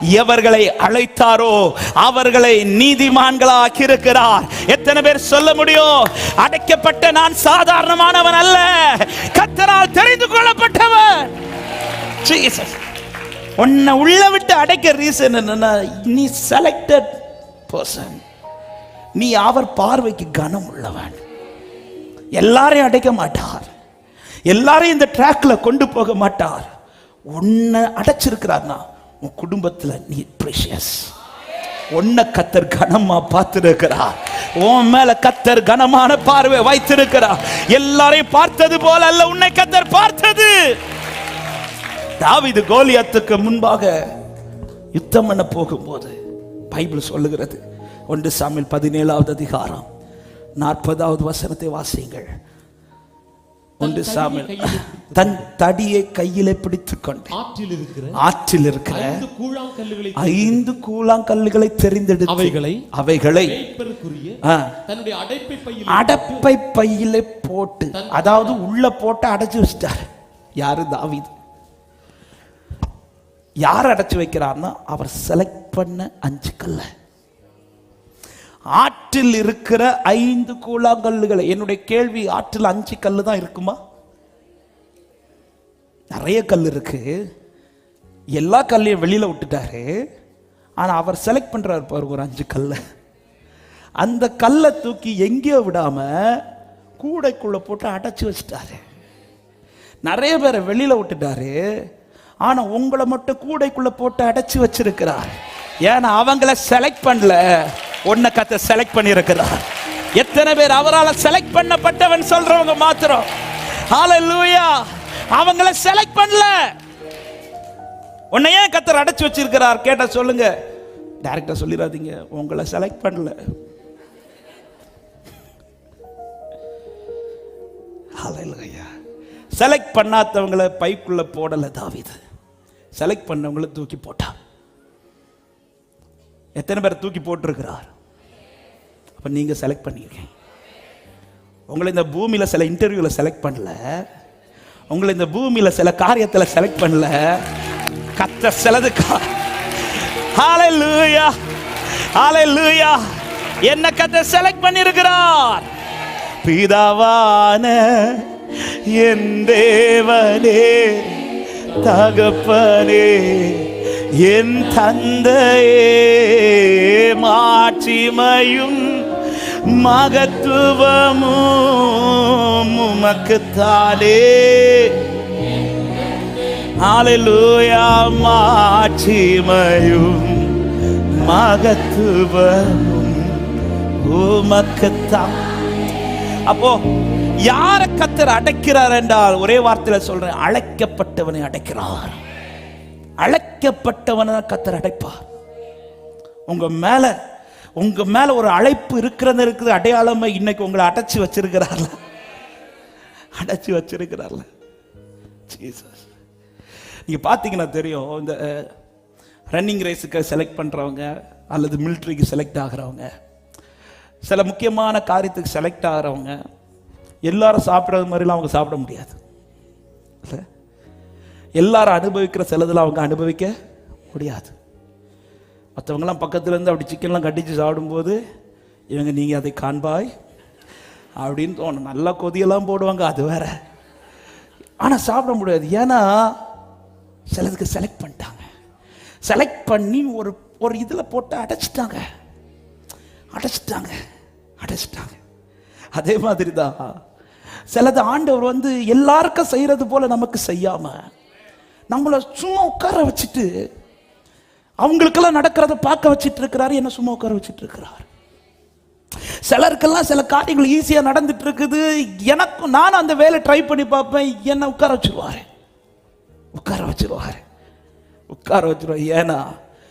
எவர்களை அழைத்தாரோ அவர்களை நீதிமான்களாக்கி இருக்கிறார் எத்தனை பேர் சொல்ல முடியும்? அடைக்கப்பட்ட நான் சாதாரணமானவன் அல்ல. கத்தரால் தெரிந்து கொள்ளப்பட்டவன். உன்னை உள்ள விட்டு அடைக்க ரீசன் என்னன்னா நீ செலக்டட் பர்சன் நீ அவர் பார்வைக்கு கனம் உள்ளவன். எல்லாரையும் அடைக்க மாட்டார். எல்லாரையும் இந்த ட்ராக்ல கொண்டு போக மாட்டார். உன்னை அடைச்சிருக்கிறார்னா உன் குடும்பத்துல நீ ப்ரெஷியஸ் உன்னை கத்தர் கனமா பார்த்திருக்கிறார் உன் மேல கத்தர் கனமான பார்வை வைத்திருக்கிறார் எல்லாரையும் பார்த்தது போல அல்ல உன்னை கத்தர் பார்த்தது. தாவிது கோலியாத்துக்கு முன்பாக யுத்தம் பண்ண போகும்போது பைபிள் சொல்லுகிறது. ஒன்று சாமியில் பதினேழாவது அதிகாரம் நாற்பதாவது வசனத்தை வாசியுங்கள். ஒன்று சாமியில் தன் தடியை கையிலே பிடித்துக் கொண்டு ஆற்றில் இருக்கிற ஆற்றில் இருக்கிற ஐந்து கூழாங்கல்லுகளை தெரிந்தெடுத்து அவைகளை அவைகளை மேய்ப்பருக்குரிய ஆ, தன்னுடைய அடைப்பை பையில் அடப்பை பையிலே போட்டு அதாவது உள்ள போட்டு அடைச்சு வச்சிட்டார். யாரு தாவீது? யார் அடைச்சு வைக்கிறார்னா அவர் செலக்ட் பண்ண அஞ்சு கல்ல. ஆற்றில் இருக்கிற ஐந்து கூழாங்கல்லுகளை என்னுடைய கேள்வி ஆற்றில் அஞ்சு கல்லு தான் இருக்குமா? நிறைய கல் இருக்கு. எல்லா கல்லையும் வெளியில் விட்டுட்டாரு. ஆனால் அவர் செலக்ட் பண்ணுறாரு பாருங்க ஒரு அஞ்சு கல்லை. அந்த கல்லை தூக்கி எங்கேயோ விடாம கூடைக்குள்ளே போட்டு அடைச்சி வச்சிட்டாரு. நிறைய பேரை வெளியில் விட்டுட்டாரு. ஆனால் உங்களை மட்டும் கூடைக்குள்ளே போட்டு அடைச்சு வச்சிருக்கிறார். ஏன்னா அவங்கள செலக்ட் பண்ணல. உன்னை கத்த செலக்ட் பண்ணியிருக்கிறார். எத்தனை பேர் அவரால் செலக்ட் பண்ணப்பட்டவன் சொல்றவங்க மாத்திரம். ஹalleluya அவங்கள செலக்ட் பண்ணல. உன்னை ஏன் கத்தர் அடைச்சு வச்சிருக்கிறார்? கேட்டா சொல்லுங்க. டைரக்டா சொல்லிடாதீங்க. உங்களை செலக்ட் பண்ணல. ஹalleluya செலக்ட் பண்ணாதவங்கள பைக்குள்ள போடல தாவிது. செலக்ட் பண்ணவங்களை தூக்கி போட்டான். எத்தனை பேர் தூக்கி போட்டிருக்கிறார்? அப்போ நீங்கள் செலக்ட் பண்ணியிருக்கீங்க உங்களை இந்த பூமியில் சில இன்டர்வியூவில் செலக்ட் பண்ணல. உங்களை இந்த பூமியில் சில காரியத்தில் செலக்ட் பண்ணல. கத்த சிலதுக்கா. ஹalleluya ஹalleluya என்ன கத்த செலக்ட் பண்ணியிருக்கிறார் பிதாவான என் தேவனே தகப்பனே. என் தந்தையே மாட்சிமையும் மகத்துவமும் உமக்குத்தாலே ஆலையிலூயா மாட்சிமையும் மகத்துவமும் உமக்குத்தான். அப்போ யார கத்தர் அடைக்கிறார் என்றால் ஒரே வார்த்தையில சொல்றேன் அழைக்கப்பட்டவனை அடைக்கிறார். அழைக்கப்பட்டவனை தான் கத்தர் அடைப்பார். உங்க மேல உங்க மேல ஒரு அழைப்பு இருக்கிறது இருக்குது அடையாளமா இன்னைக்கு உங்களை அடைச்சு வச்சிருக்கிறார்ல. அடைச்சு வச்சிருக்கிறார்ல. ஜீசஸ் நீங்க பார்த்தீங்கன்னா தெரியும் இந்த ரன்னிங் ரேஸுக்கு செலக்ட் பண்றவங்க அல்லது மிலிட்ரிக்கு செலக்ட் ஆகிறவங்க. சில முக்கியமான காரியத்துக்கு செலக்ட் ஆகிறவங்க எல்லாரும் சாப்பிட்றது மாதிரிலாம் அவங்க சாப்பிட முடியாது. இல்லை? எல்லாரும் அனுபவிக்கிற சிலதில் அவங்க அனுபவிக்க முடியாது. மற்றவங்களாம் பக்கத்துலேருந்து அப்படி சிக்கன்லாம் கட்டிச்சு சாப்பிடும்போது இவங்க நீங்கள் அதை காண்பாய் அப்படின்னு தோணும். நல்லா கொதியெல்லாம் போடுவாங்க அது வேற. ஆனால் சாப்பிட முடியாது. ஏன்னா சிலதுக்கு செலக்ட் பண்ணிட்டாங்க. செலக்ட் பண்ணி ஒரு ஒரு இதில் போட்டு அடைச்சிட்டாங்க. அடைச்சிட்டாங்க. அடைச்சிட்டாங்க. அதே மாதிரி தான் சிலது ஆண்டவர் வந்து எல்லாருக்கும் செய்கிறது போல நமக்கு செய்யாமல் நம்மளை சும்மா உட்கார வச்சுட்டு அவங்களுக்கெல்லாம் நடக்கிறத பார்க்க வச்சுட்டு இருக்கிறாரு என்ன சும்மா உட்கார வச்சுட்டு இருக்கிறார். சிலருக்கெல்லாம் சில காரியங்கள் ஈஸியாக நடந்துட்டு இருக்குது. எனக்கும் நானும் அந்த வேலை ட்ரை பண்ணி பார்ப்பேன். என்ன உட்கார வச்சிருவாரு. உட்கார வச்சிருவாரு. உட்கார வச்சிருவாரு ஏன்னா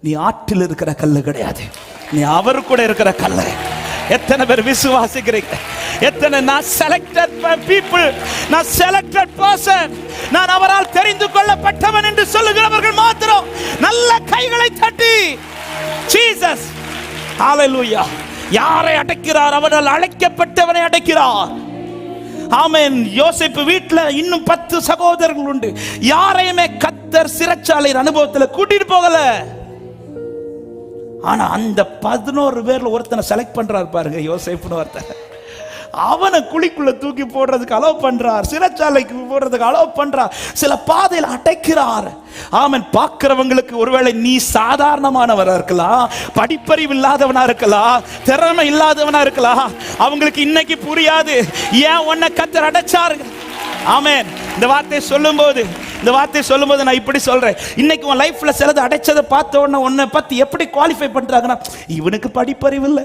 நீ ஆற்றில் இருக்கிற கல்லு கிடையாது. நீ அவர் கூட இருக்கிற கல்லை. எத்தனை பேர் விசுவாசிக்கிறீங்க? எத்தனை நான் செலக்டட் பீப்புள் நான் செலக்டட் பர்சன் நான் அவரால் தெரிந்து கொள்ளப்பட்டவன் என்று சொல்லுகிறவர்கள் மாத்திரம் நல்ல கைகளை தட்டி. ஜீசஸ் ஹalleluya யாரை அடைக்கிறார்? அவனால் அழைக்கப்பட்டவனை அடைக்கிறார். ஆமென். யோசேப்பு வீட்டில் இன்னும் பத்து சகோதரர்கள் உண்டு. யாரையுமே கத்தர் சிறைச்சாலையின் அனுபவத்தில் கூட்டிட்டு போகல. ஆனா அந்த பதினோரு பேர்ல ஒருத்தனை செலக்ட் பண்றாரு பாருங்க யோசேப்புன்னு ஒருத்தன். அவனை குழிக்குள்ள தூக்கி போடுறதுக்கு அலோவ் பண்றார். சிறைச்சாலைக்கு போடுறதுக்கு அலோவ் பண்றார். சில பாதையில் அடைக்கிறார். ஆமன் பார்க்கிறவங்களுக்கு ஒருவேளை நீ சாதாரணமானவரா இருக்கலாம் படிப்பறிவு இல்லாதவனா இருக்கலாம் திறமை இல்லாதவனா இருக்கலாம். அவங்களுக்கு இன்னைக்கு புரியாது. ஏன் உன்னை கத்தர் அடைச்சாரு ஆமேன். இந்த வார்த்தையை சொல்லும்போது இந்த வார்த்தையை சொல்லும்போது நான் இப்படி சொல்றேன். இன்னைக்கு உன் லைஃப்ல சிலது அடைச்சதை பார்த்த உடனே உன்னை பத்தி எப்படி குவாலிஃபை பண்றாங்கன்னா இவனுக்கு படிப்பறிவு இல்லை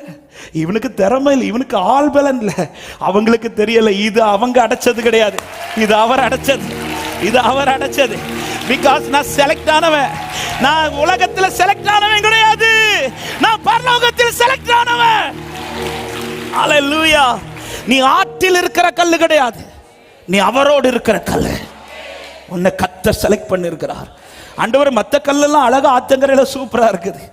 இவனுக்கு திறமை இல்லை இவனுக்கு ஆள் பலன் இல்லை. அவங்களுக்கு தெரியல இது அவங்க அடைச்சது கிடையாது. இது அவர் அடைச்சது. இது அவர் அடைச்சது. பிகாஸ் நான் செலக்ட் ஆனவன். நான் உலகத்துல செலக்ட் ஆனவன் கிடையாது. நான் பரலோகத்தில் செலக்ட் ஆனவன். அல்லேலூயா நீ ஆற்றில் இருக்கிற கல் கிடையாது. நீ அவரோடு இருக்கிற கல்லு. உன்னை கத்த செலக்ட் பண்ணிருக்கிறார். ஆண்டவர் மற்ற கல்லெல்லாம் அழகா ஆத்தங்கரையில சூப்பராக இருக்குது.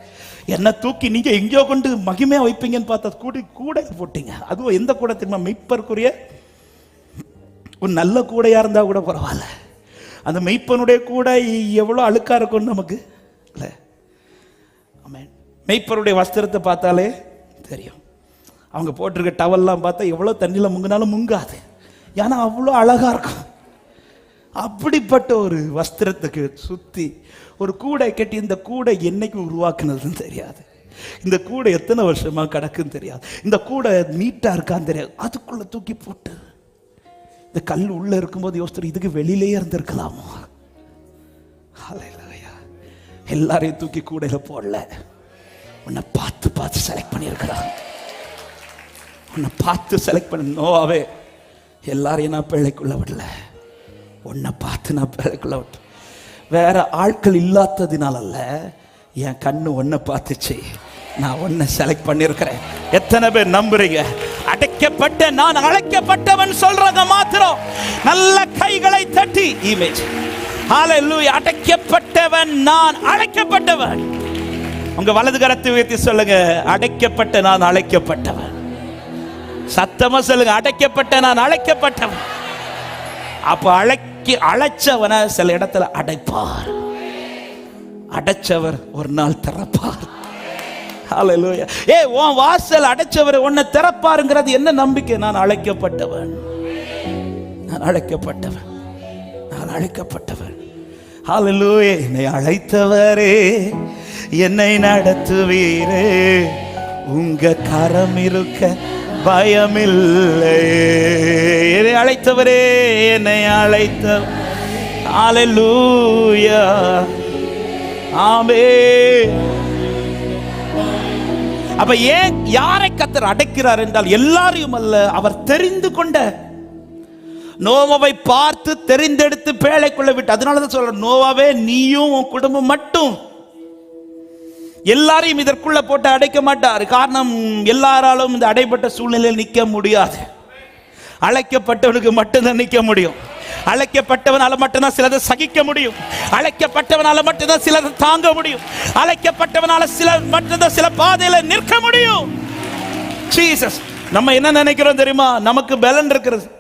என்னை தூக்கி நீங்கள் எங்கேயோ கொண்டு மகிமையாக வைப்பீங்கன்னு பார்த்தா கூடி கூடை போட்டீங்க. அதுவும் எந்த கூட தெரியுமா? மெய்ப்பருக்குரிய ஒரு நல்ல கூடையாக இருந்தால் கூட பரவாயில்ல. அந்த மெய்ப்பனுடைய கூடை எவ்வளோ அழுக்காக இருக்கும்னு நமக்கு இல்லை. மெய்ப்பருடைய வஸ்திரத்தை பார்த்தாலே தெரியும். அவங்க போட்டிருக்க டவல்லாம் பார்த்தா எவ்வளோ தண்ணியில் முங்கினாலும் முங்காது. ஏன்னா அவ்வளோ அழகாக இருக்கும். அப்படிப்பட்ட ஒரு வஸ்திரத்துக்கு சுற்றி ஒரு கூடை கட்டி இந்த கூடை என்னைக்கு உருவாக்குனதுன்னு தெரியாது. இந்த கூடை எத்தனை வருஷமாக கிடக்குன்னு தெரியாது. இந்த கூடை நீட்டாக இருக்கான்னு தெரியாது. அதுக்குள்ளே தூக்கி போட்டு இந்த கல் உள்ளே இருக்கும்போது யோசித்து இதுக்கு வெளியிலேயே இருந்திருக்கலாமோ? ஹalleluya. எல்லாரையும் தூக்கி கூடையில் போடல. உன்னை பார்த்து பார்த்து செலக்ட் பண்ணியிருக்கிறான். உன்னை பார்த்து செலக்ட் பண்ண நோவாவே. எல்லாரையும் நான் பிள்ளைக்குள்ள விடல. உன்னை பார்த்து நான் பிள்ளைக்குள்ள விட்டேன் வேற ஆட்கள் இல்லாததினால அல்ல என் கண்ணு ஒன்றை பார்த்துச்சு. நான் ஒன்றை செலக்ட் பண்ணியிருக்கிறேன். எத்தனை பேர் நம்புறீங்க? அடைக்கப்பட்ட நான் அழைக்கப்பட்டவன் சொல்றத மாத்திரம். நல்ல கைகளை தட்டி இமேஜ் அடைக்கப்பட்டவன் நான் அழைக்கப்பட்டவன். உங்க வலது கரத்தை உயர்த்தி சொல்லுங்க. அடைக்கப்பட்ட நான் அழைக்கப்பட்டவன். சத்தமா சொல்லுங்க. அடைக்கப்பட்ட நான் அழைக்கப்பட்டவன். அப்ப அழைக்க அழைச்சவனை சில இடத்துல அடைப்பார். அடைச்சவர் ஒரு நாள் திறப்பார். ஏ உன் வாசல் அடைச்சவர் உன்னை திறப்பாருங்கிறது என்ன நம்பிக்கை? நான் அழைக்கப்பட்டவன். நான் அழைக்கப்பட்டவன். நான் அழைக்கப்பட்டவன். ஹalleluya. என்னை அழைத்தவரே என்னை நடத்துவீரே. உங்க கரம் இருக்க பயமில்லை. என்னை அழைத்தவரே என்னை அழைத்த அலலூயா ஆமே அப்ப ஏன் யாரை கத்தர் அடைக்கிறார் என்றால் எல்லாரையும் அல்ல அவர் தெரிந்து கொண்ட நோவாவை பார்த்து தெரிந்தெடுத்து பேழைக்குள்ள விட்டு அதனால தான் சொல்ற நோவாவே நீயும் உன் குடும்பம் மட்டும். எல்லாரையும் இதற்குள்ள போட்டு அடைக்க மாட்டார். காரணம் எல்லாராலும் இந்த அடைப்பட்ட சூழ்நிலையில் நிற்க முடியாது. அழைக்கப்பட்டவனுக்கு மட்டும்தான் நிற்க முடியும். அழைக்கப்பட்டவனால மட்டும்தான் சிலதை சகிக்க முடியும். அழைக்கப்பட்டவனால மட்டும்தான் சிலதை தாங்க முடியும். அழைக்கப்பட்டவனால சில மட்டும்தான் சில பாதையில நிற்க முடியும். ஜீசஸ் நம்ம என்ன நினைக்கிறோம் தெரியுமா? நமக்கு பலன் இருக்கிறது.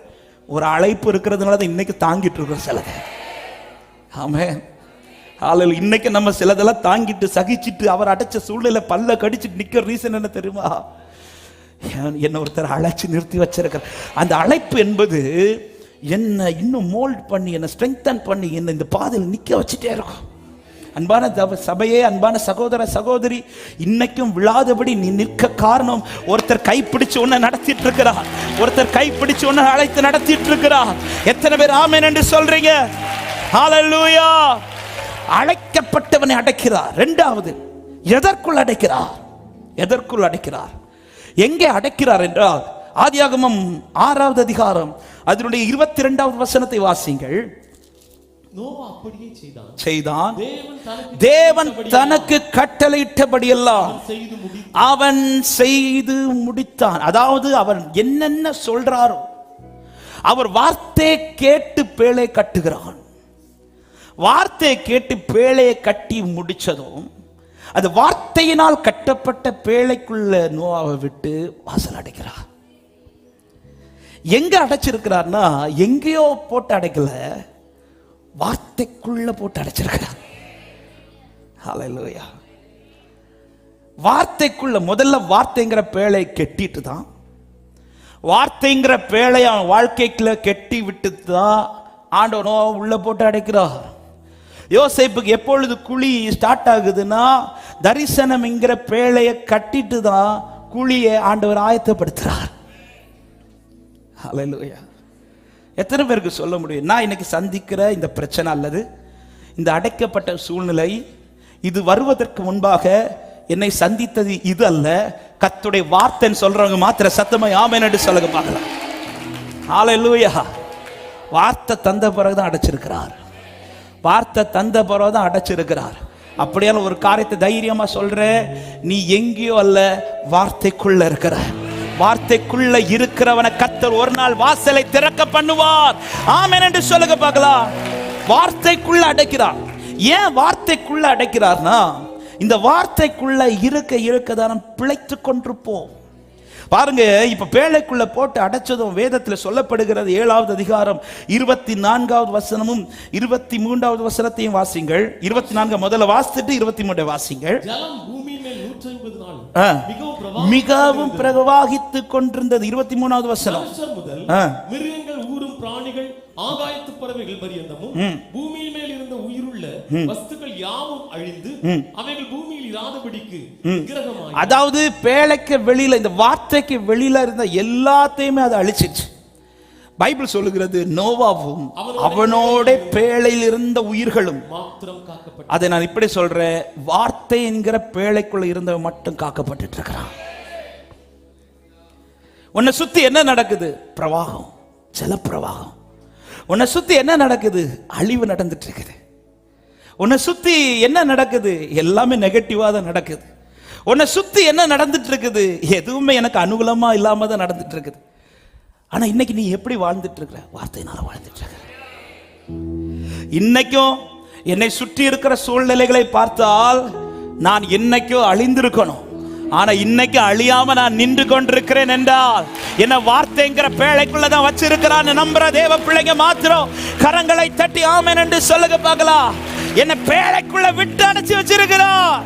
ஒரு அழைப்பு இருக்கிறதுனால தான் இன்னைக்கு தாங்கிட்டு இருக்கிறோம் சிலதை. ஆமே ஆளுகள் இன்னைக்கு நம்ம சிலதெல்லாம் தாங்கிட்டு சகிச்சிட்டு அவர் அடைச்ச சூழ்நிலை பல்ல கடிச்சிட்டு நிற்கிற ரீசன் என்ன தெரியுமா? என்ன ஒருத்தர் அழைச்சி நிறுத்தி வச்சிருக்கார் அந்த அழைப்பு என்பது என்னை இன்னும் மோல்ட் பண்ணி என்னை ஸ்ட்ரெங்தன் பண்ணி என்னை இந்த பாதையில் நிற்க வச்சுட்டே இருக்கும். அன்பான தவ- சபையே அன்பான சகோதர சகோதரி இன்னைக்கும் விழாதபடி நீ நிற்க காரணம் ஒருத்தர் கைப்பிடிச்சு உன்னை நடத்திட்டு இருக்கிறார். ஒருத்தர் கைப்பிடிச்சு உன்னை அழைத்து நடத்திட்டு இருக்கிறார். எத்தனை பேர் ஆமேன் என்று சொல்றீங்க? ஹalleluya அழைக்கப்பட்டவனை அடைக்கிறார். இரண்டாவது எதற்குள் அடைக்கிறார்? எதற்குள் அடைக்கிறார்? எங்கே அடைக்கிறார் என்றால் ஆதியாகமம் ஆறாவது அதிகாரம் அதனுடைய இருபத்தி இரண்டாவது வசனத்தை வாசிங்கள் செய்தான். தேவன் தனக்கு கட்டளையிட்டபடியெல்லாம் அவன் செய்து முடித்தான். அதாவது அவன் என்னென்ன சொல்றாரோ அவர் வார்த்தையை கேட்டு பேழை கட்டுகிறான். வார்த்தையை கேட்டு பேழையை கட்டி முடிச்சதும் அது வார்த்தையினால் கட்டப்பட்ட பேழைக்குள்ள நோவாவை விட்டு வாசல் அடைக்கிறார். எங்க அடைச்சிருக்கிறார்னா எங்கேயோ போட்டு அடைக்கல வார்த்தைக்குள்ள போட்டு அடைச்சிருக்கிறார். ஹalleluya. வார்த்தைக்குள்ள முதல்ல வார்த்தைங்கிற பேழை கெட்டிட்டு தான் வார்த்தைங்கிற பேழை அவன் வாழ்க்கைக்குள்ள கெட்டி விட்டு தான் ஆண்டவனோ உள்ள போட்டு அடைக்கிறார். யோசைப்புக்கு எப்பொழுது குழி ஸ்டார்ட் ஆகுதுன்னா தரிசனம்ங்கிற பேழையை கட்டிட்டு தான் குழியை ஆண்டவர் ஆயத்தப்படுத்துறார். ஹalleluya எத்தனை பேருக்கு சொல்ல முடியும்? நான் இன்னைக்கு சந்திக்கிற இந்த பிரச்சனை அல்லது இந்த அடைக்கப்பட்ட சூழ்நிலை இது வருவதற்கு முன்பாக என்னை சந்தித்தது இது அல்ல. கத்துடைய வார்த்தைன்னு சொல்றவங்க மாத்திர சத்தமா ஆமென் என்று சொல்லுங்க பார்க்கலாம். ஹalleluya வார்த்தை தந்த பிறகுதான் அடைச்சிருக்கிறார். வார்த்தை தந்த பிறகுதான் அடைச்சிருக்கிறார். அப்படியால ஒரு காரியத்தை தைரியமா சொல்ற நீ எங்கேயோ அல்ல வார்த்தைக்குள்ள இருக்கிற. வார்த்தைக்குள்ள இருக்கிறவனை கத்தர் ஒரு நாள் வாசலை திறக்க பண்ணுவார். ஆமென் என்று சொல்லுங்க பார்க்கலாம். வார்த்தைக்குள்ள அடைக்கிறார். ஏன் வார்த்தைக்குள்ள அடைக்கிறார்னா இந்த வார்த்தைக்குள்ள இருக்க இருக்க பிழைத்து கொண்டிருப்போம். பாருங்க இப்ப பேழைக்குள்ள போட்டு அடைச்சதும் வேதத்துல சொல்லப்படுகிறது ஏழாவது அதிகாரம் இருபத்தி நான்காவது வசனமும் இருபத்தி மூன்றாவது வசனத்தையும் வாசிங்கள். இருபத்தி நான்கு முதல்ல வாசித்துட்டு இருபத்தி மூன்று வாசிங்கள் மிகவும் பிரவாகித்து கொண்டிருந்தது. இருபத்தி மூணாவது வசனம். பிராணிகள் ஆகாயத்து பறவைகள் பரியந்தமும் பூமியின் மேல் இருந்த உயிருள்ள வஸ்துக்கள் யாவும் அழிந்து அவைகள் பூமியில் இராதபடிக்கு விக்கிரகமாய் அதாவது பேழைக்கு வெளியில இந்த வார்த்தைக்கு வெளியில இருந்த எல்லாத்தையுமே அது அழிச்சிச்சு. பைபிள் சொல்லுகிறது நோவாவும் அவனோட பேழையில் இருந்த உயிர்களும். காக்கப்பட்ட அதை நான் இப்படி சொல்றேன் வார்த்தை என்கிற பேழைக்குள்ள இருந்தவன் மட்டும் காக்கப்பட்டுட்டு இருக்கிறான் உன்னை சுத்தி என்ன நடக்குது? பிரவாகம். ஜலப்பிரவாகம். உன்னை சுற்றி என்ன நடக்குது? அழிவு நடந்துட்டு இருக்குது உன்னை சுற்றி என்ன நடக்குது? எல்லாமே நெகட்டிவாக தான் நடக்குது. உன்னை சுற்றி என்ன நடந்துட்டு இருக்குது எதுவுமே எனக்கு அனுகூலமாக இல்லாமல் தான் நடந்துட்டு இருக்குது ஆனால் இன்னைக்கு நீ எப்படி வாழ்ந்துட்டு இருக்கிற வார்த்தையினால வாழ்ந்துட்டு இருக்கிற இன்னைக்கும் என்னை சுற்றி இருக்கிற சூழ்நிலைகளை பார்த்தால் நான் என்னைக்கோ அழிந்திருக்கணும். ஆனா இன்னைக்கு அழியாம நான் நின்று கொண்டிருக்கிறேன் என்றால் என்ன வார்த்தைங்கிற பேழைக்குள்ளதான் வச்சிருக்கிறான்னு நம்புற தேவ பிள்ளைங்க மாத்திரம் கரங்களை தட்டி ஆமென் என்று சொல்லுங்க பார்க்கலாம். என்ன பேழைக்குள்ள விட்டு அடைச்சு வச்சிருக்கிறான்